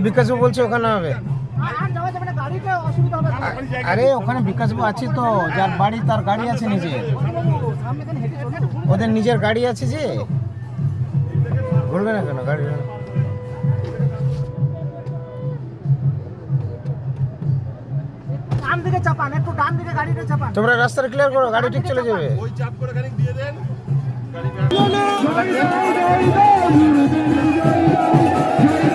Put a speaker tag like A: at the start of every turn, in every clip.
A: বিকাশবাবু বলছে ওখানে হবে।
B: আর যাওয়া যাবে না গাড়িতে অসুবিধা হবে
A: আ- আরে ওখানে বিকাশবাবু আছে তো যার বাড়ি তার গাড়ি আছে নিজে। ওদের নিজের গাড়ি আছে যে। বলবে না কেন গাড়ি?
B: ডান দিকে চাপান একটু ডান দিকে গাড়িটা চাপান।
A: তোমরা রাস্তাটা ক্লিয়ার করো গাড়ি ঠিক চলে যাবে।
C: ওই চাপ করে দিয়ে দেন।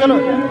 A: চলো।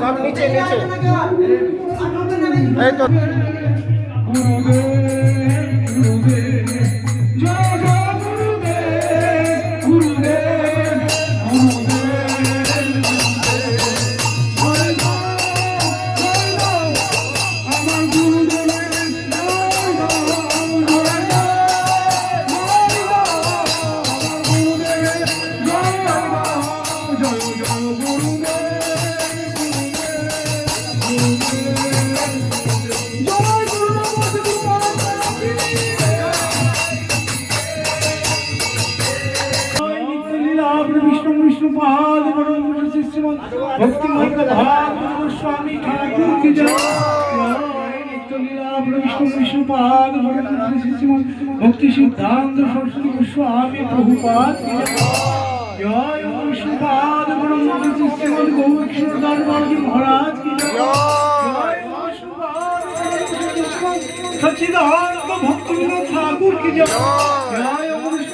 A: সব নিচে নিচে। এই তো।
D: বৈষ্ণুপাদ বরেন্দ্র শিষ্যমান ভক্তি মহিকা ভাগবত গোস্বামী ঠাকুর কি জয় নিত্যলীলা বিষ্ণু বিষ্ণুপাদ বরেন্দ্র শিষ্যমান সিদ্ধান্ত সরস্বতী গোস্বামী প্রভুপাদ জয়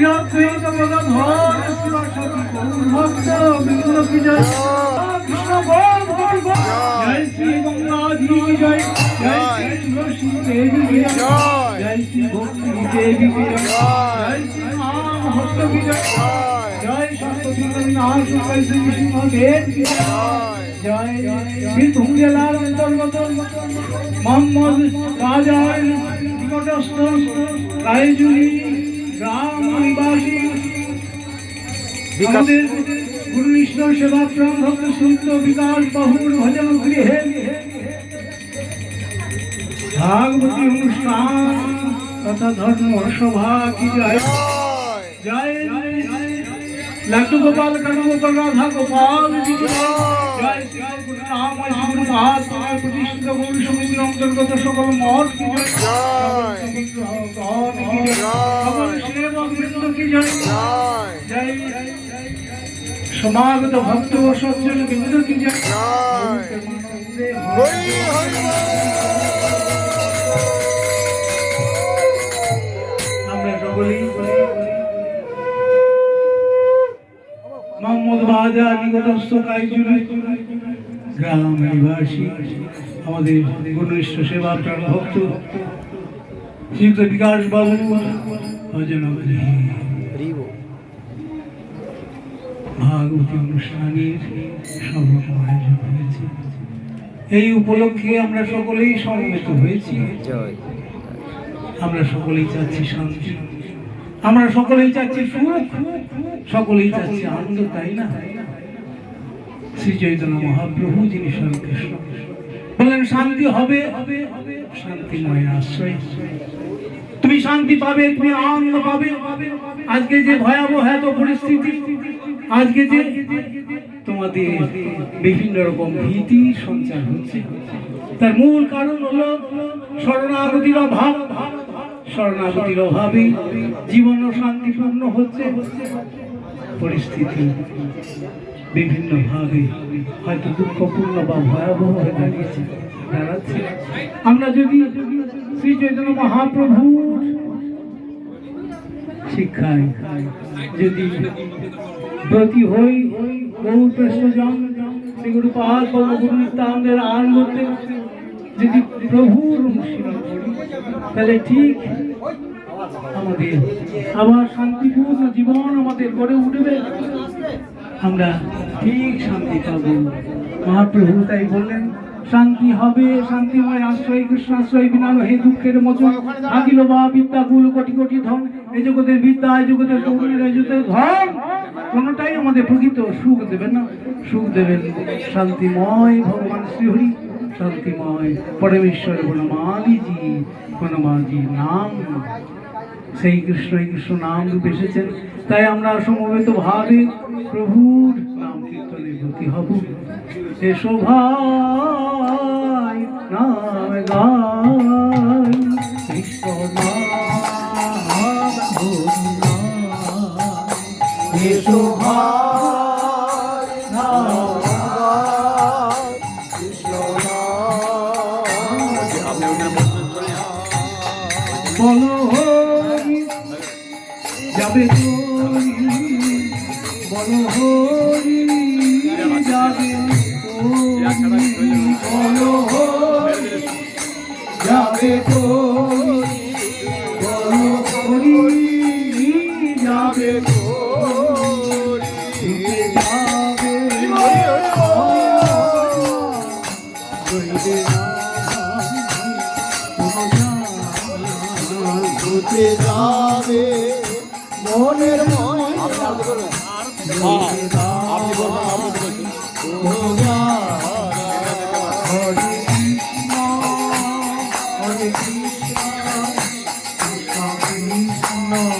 D: শ্রী অদ্বৈত গদাধর শিবসতী গৌর ভক্ত বৃন্দ কি জয় কৃষ্ণ গোপ গোপ গোপ জয় শ্রী গঙ্গাধী জয় জয় সরস্বতী মোহাম্মদ রাজার নিকটস্থ রায়জুরি গ্রাম নিবাসী
A: বিকাশ
D: আমাদের গুরুনিষ্ঠ সেবা প্রাণ ভক্ত সূত্র বিকাশ বহুর ভজন গৃহে। ভাগবতী অনুষ্ঠান তথা ধর্ম সভা কি জয়। জয়। লাড্ডু গোপাল কানু গোপাল রাধা গোপাল কি জয় জয় শ্রী গুরু নাম গুরু মহাত্মা প্রতিষ্ঠিত গৌর সমিতির অন্তর্গত সকল মঠ কি জয় সকল কি জয় সকল সেবক বৃন্দ কি জয় জয় সমাগত ভক্ত ও সজ্জন বৃন্দ কি জয় আমরা বাজা নিকটস্থ কাইজুরি গ্রাম নিবাসী আমাদের গুণনিষ্ঠ সেবা প্রাণ ভক্ত শ্রীযুক্ত বিকাশ বাবু ভজন ভাগবতী অনুষ্ঠানের সব আয়োজন হয়েছে। এই উপলক্ষে আমরা সকলেই সমবেত হয়েছি। আমরা সকলেই চাচ্ছি শান্তি। আমরা সকলেই চাচ্ছি সুখ। সকলেই চাচ্ছি আনন্দ, তাই না? শ্রী চৈতন্য মহাপ্রভু, যিনি স্বয়ং কৃষ্ণ বললেন শান্তি হবে শান্তিময় আশ্রয়। তুমি শান্তি পাবে, তুমি আনন্দ পাবে। আজকে যে ভয়াবহ এত পরিস্থিতি, আজকে যে তোমাদের বিভিন্ন রকম ভীতি সঞ্চার হচ্ছে, তার মূল কারণ হলো শরণাগতির অভাব। শরণাগতির অভাবে জীবন শান্তিপূর্ণ হচ্ছে। পরিস্থিতি বিভিন্নভাবে হয়তো দুঃখপূর্ণ বা ভয়াবহ হয়ে দাঁড়িয়েছে, দাঁড়াচ্ছে। আমরা যদি শ্রী চৈতন্য মহাপ্রভুর শিক্ষায় যদি ব্রতী হই বহু শ্রেষ্ঠজন শ্রীগুরু পাহাড় গুরু নিত্যানন্দের আনন্দতে যদি প্রভুর অনুশীলন করি, তাহলে ঠিক আমাদের। আবার শান্তিপূর্ণ জীবন আমাদের গড়ে উঠবে। আমরা ঠিক শান্তি পাব। মহাপ্রভু তাই বললেন, শান্তি হবে শান্তিময় আশ্রয় কৃষ্ণ আশ্রয় বিনা হে দুঃখের মোচন থাকিল বা বিদ্যা কুল কোটি কোটি ধন, এই জগতের বিদ্যা, এই জগতের তরুণের এই জগতের ধন। কোনটাই আমাদের প্রকৃত সুখ দেবেন না। সুখ দেবেন শান্তিময় ভগবান শ্রীহরি, শান্তিময় পরমেশ্বর বনমালিজি বনমাজি নাম। সেই কৃষ্ণ এই কৃষ্ণ নাম বেসেছেন এসেছেন। তাই আমরা সমবেত ভাবে প্রভুর নাম কীর্তনে ভূতি হব। সে ভাই, নাম কৃষ্ণ নাম হরি যাবে বলো হরি যাবে তোরি বলো হরি যাবে তোরি যাবে
A: মনের মনে
D: কৃষ্ণ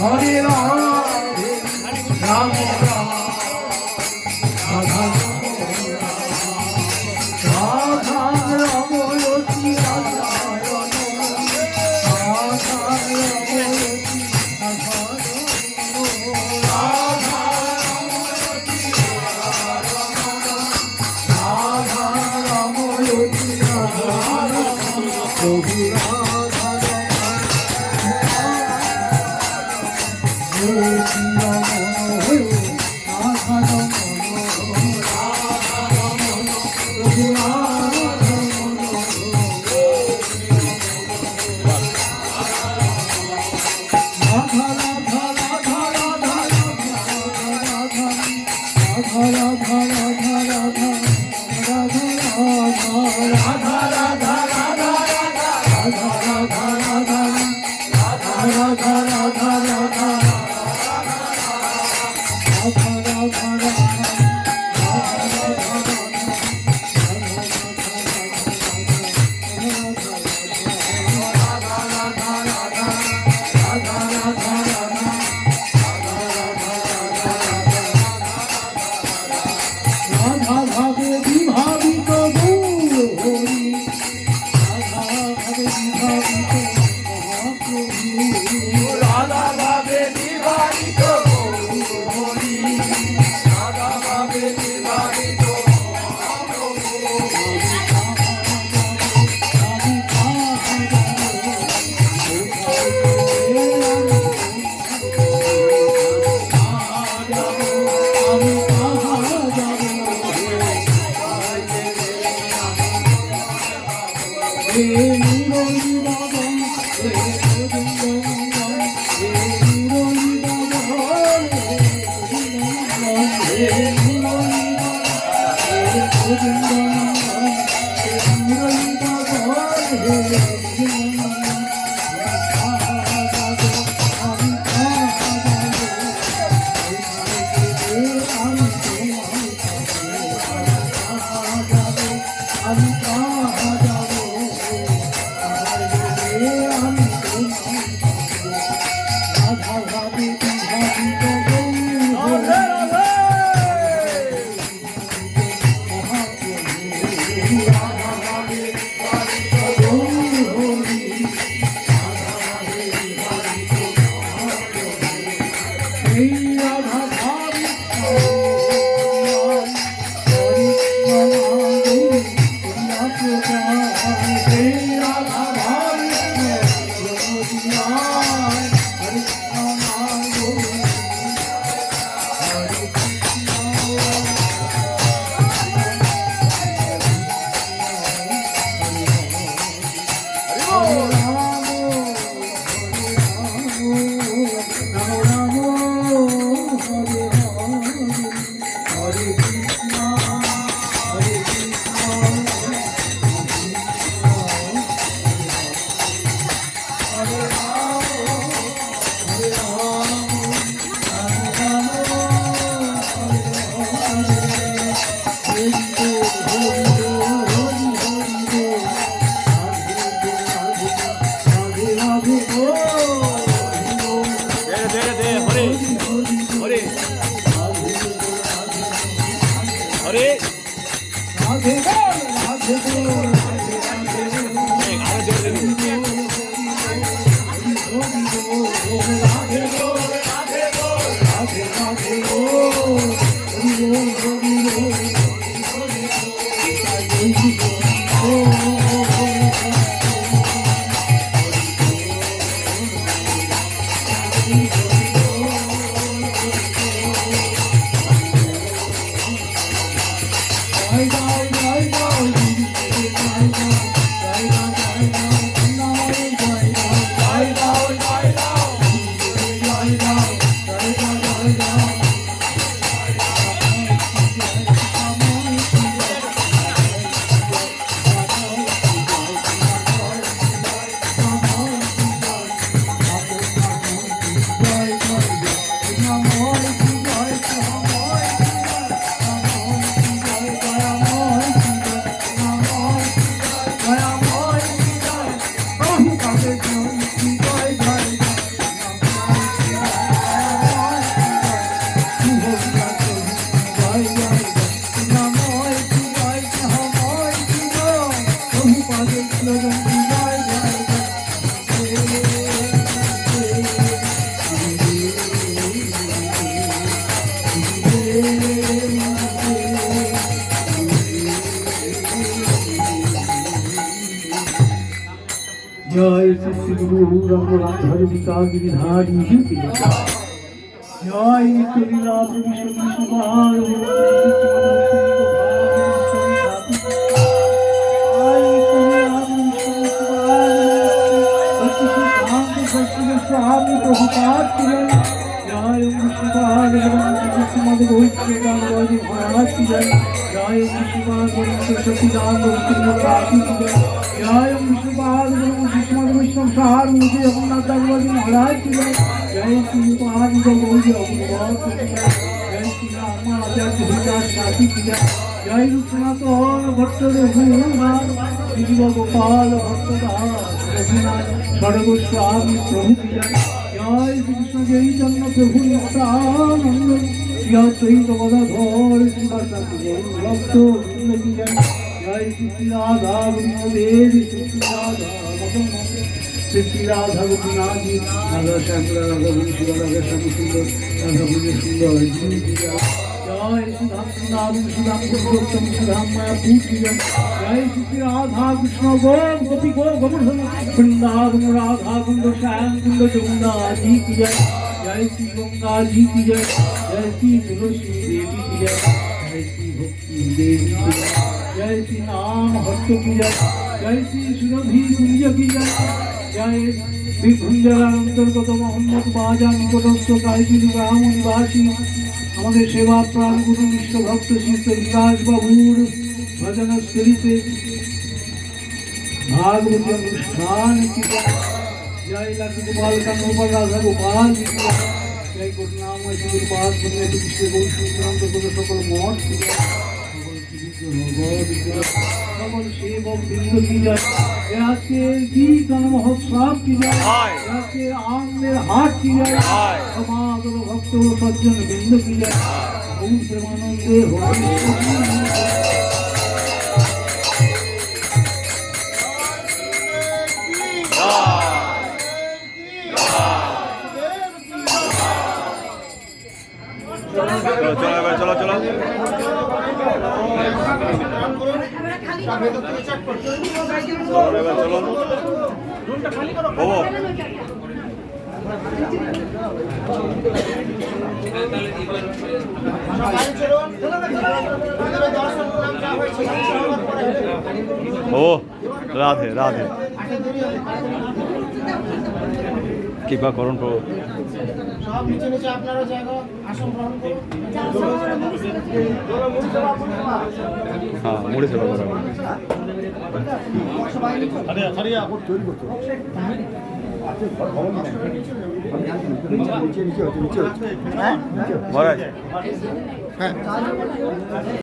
D: হরে রাম। রাধা நிறை রাধে বল রাগিনী অঙ্গঙ্গ রাধারি পিতা গিরিধারী যুতি জয় নিত্যলীলা দেবী সতী সবার স্বামী প্রভুপাত ছিলেন জয় মুর্শিদাবাদ এবং শ্রীমদ গৌরীদান গৌরী মহারাজ ছিলেন জয় মুর্শিদাবাদ এবং শ্রীমদ সাহার মুখে জগন্নাথ দাসবাদী মহারাজ ছিলেন। জয় গৌরী জয় শ্রী হরিদাস সাথী জয় রূপনাথন ভট্ট রঘুনাথ শ্রী গোপাল ভট্টদাস রঘুনাথ সর্বস্বামী প্রভু জয় শ্রীকৃষ্ণ চৈতন্য, প্রভু নিত্যানন্দ শ্রীয়দ্বৈত গদাধর ভক্ত জয় শ্রী রাধা বৃন্দ দেব, শ্রী রাধা শ্রী রাধা গোপীনাথী রাধা শ্যামলা রাধা বংশী রাধা শ্যাম সুন্দর রাধা বন্ধু সুন্দর জয় সুধাম সুধাম পুরুষোত্তম সুধাম মায়া পূজিজন জয় শ্রী রাধা কৃষ্ণ গোপ গোপী গো গোবর্ধন বৃন্দাবন রাধা কুণ্ড শ্যাম কুণ্ড যমুনা জি কি জয়। জয় শ্রী গঙ্গা জি কি জয়। জয় শ্রী তুলসী দেবী কি জয়। জয় শ্রী ভক্তি দেবী কি জয়। জয় শ্রী নাম হট্ট কি জয়। জয় শ্রী সুরভি কুঞ্জ কি জয়। জয় বিভুঞ্জলার অন্তর্গত মোহাম্মদ বাজা নিকটস্থ কায়জুরি গ্রাম আমাদের সেবা প্রাণ গুরু বিশ্ব ভক্ত শিষ্ট বিকাশ বাবুর ভজন স্থলিতে ভাগবতী অনুষ্ঠান জয়। লাখি গোপাল কান্নপাল রাধা গোপাল জয়। করুণাময় করে সকল মঠ। সকল সেবক বৃন্দ কি জয় এ আজকে কীর্তন মহোৎসব কি যায় আজকে আনন্দের হাট কি যায় সমাগত ভক্ত সজ্জন যায়
C: চলো চলো এবার চলো বাবু ও রাধে রাধে। কৃপা করুন প্রভু।
A: সব নিচে নিচে আপনারা জায়গা আসন গ্রহণ করুন।
C: হ্যাঁ মুড়ি সেবা করা মহারাজ